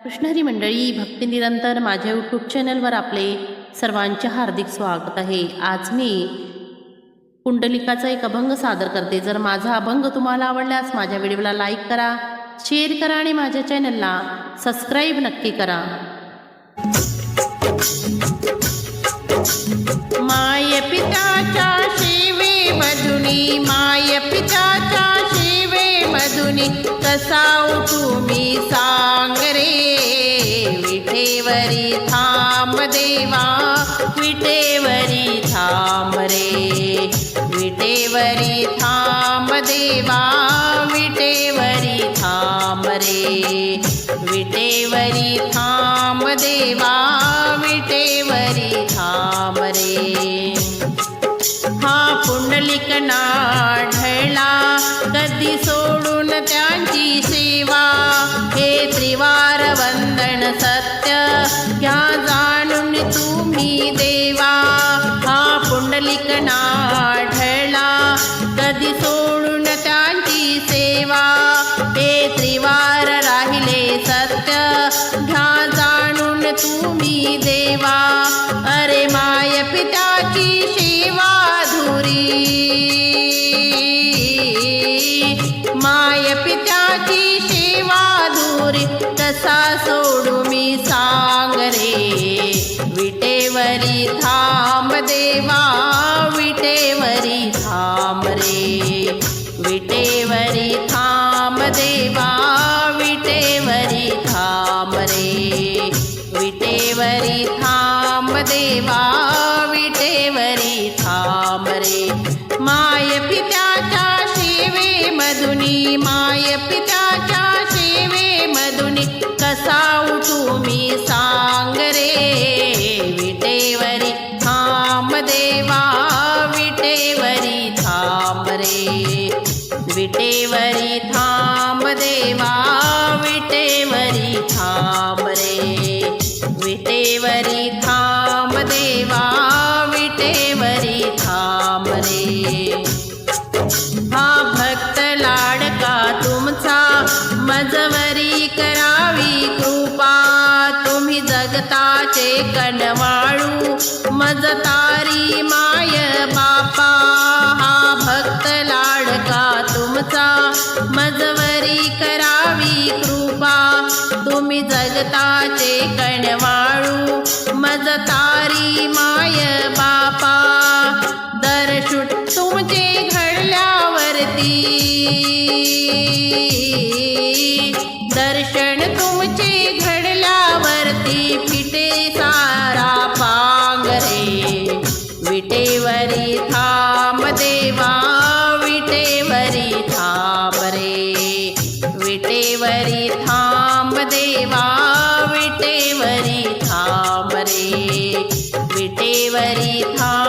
कृष्णहरी मंडळी भक्ती निरंतर माझ्या यूट्यूब चॅनलवर आपले सर्वांचे हार्दिक स्वागत आहे. आज मी कुंडलिकाचा एक अभंग सादर करते. जर माझा अभंग तुम्हाला आवडल्यास माझ्या व्हिडिओला लाईक करा शेअर करा आणि माझ्या चॅनलला सबस्क्राईब नक्की करा. माय पिताच्या शिवे मधुनी माय पिताच्या शिवे मधुनी कसा हो उठू मी वरी थांब देवा विटेवरी थांब रे. विटेवरी थांब देवा विटेवरी थांब रे. विटेवरी थांब देवा विटेवरी थांब रे. हा पुंडलिक ढळला कधी सोडून त्यांची सेवा तुम्ही देवा हा पुंडलिक नाढळा कधी सोडून त्यांची सेवा ते त्रिवार राहिले सत्य. घ्या जाणून तुम्ही देवा विटेवरी थांब देवा विटेवरी थांब रे. माय पित्याच्या सेवे मधुनी माय पित्याच्या सेवे मधुनी कसा उठू मी सांग रे. विटेवरी थांब देवा विटेवरी थांब रे. विटेवरी थांब देवा विटेवरी थांब विटेवरी थांब देवा विटेवरी थांब रे. हा भक्त लाडका तुमचा मजवरी करावी कृपा. तुम्ही जगताचे कणवाळू मजतारी माय बापा. हा भक्त लाडका तुमचा मजवरी करावी कृपा. तुम्ही जगताचे विटेवरी थांब देवा विटेवरी थांब रे. विटेवरी थांब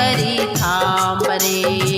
विटेवरी थांब रे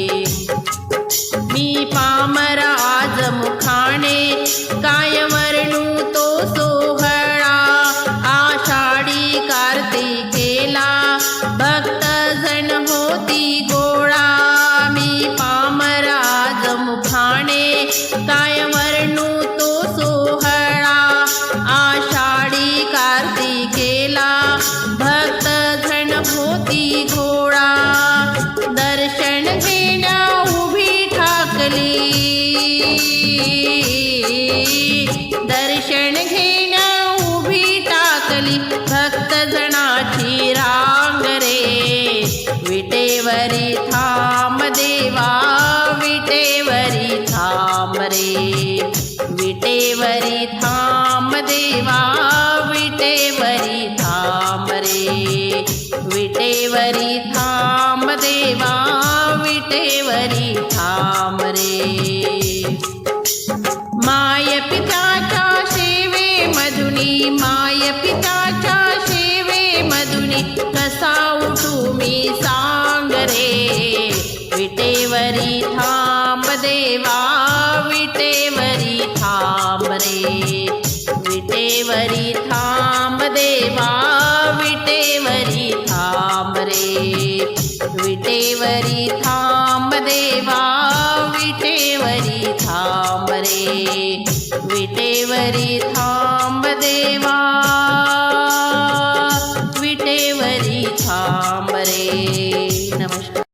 विटेवरी थांब देवा विटेवरी थांब रे. विटेवरी थांब देवा विटेवरी थांब रे. विटेवरी थांब देवा विटेवरी थांब रे. विटेवरी थांब देवा विटेवरी थांब रे. विटेवरी थांब देवा विटेवरी थांब रे. विटेवरी थांब देवा विटेवरी थांब रे. विटेवरी थांब देवा